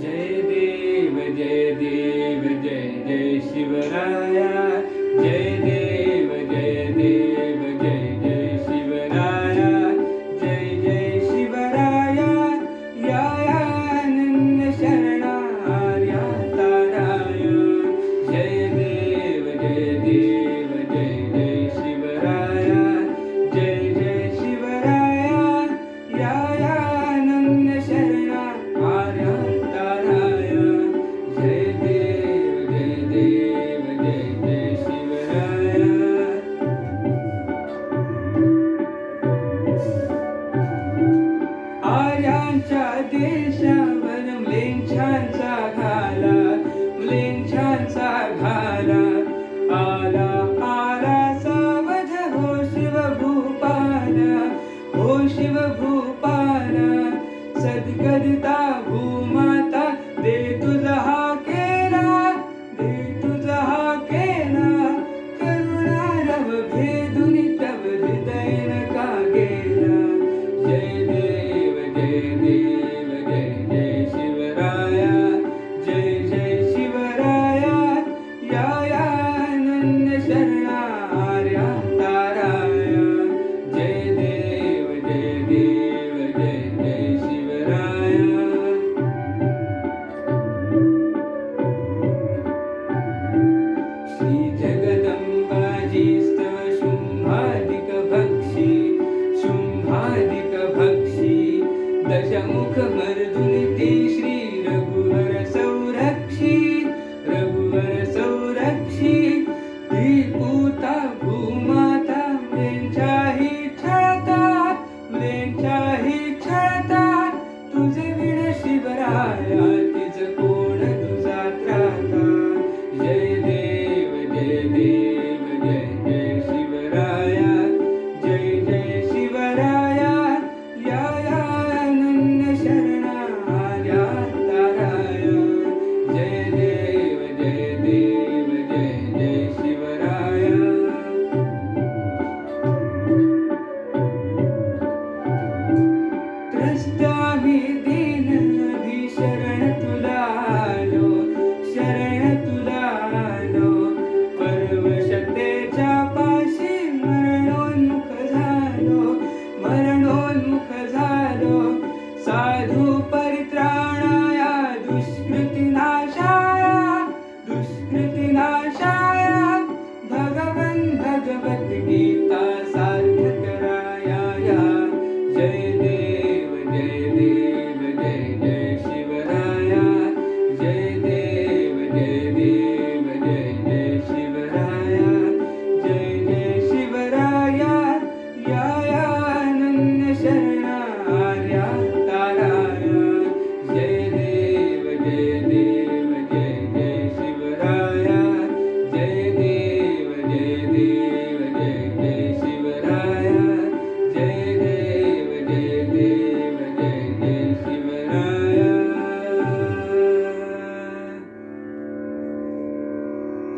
जय देव जय देव जय जय शिवराया जय देव. मुलांच्या देशावर मुलींछांचा घाला मुलींछांचा घाला. आला आला सावध हो शिव भूपाला हो शिव भूपाला सद्गदिता भूमाता देतो श्री जगदंबाजी स्तव शुंभाधिक भक्षी शुंभाधिक भक्षी दशमुख मर्दुनि ते श्री दोन मुख झालो. साधू परित्राणा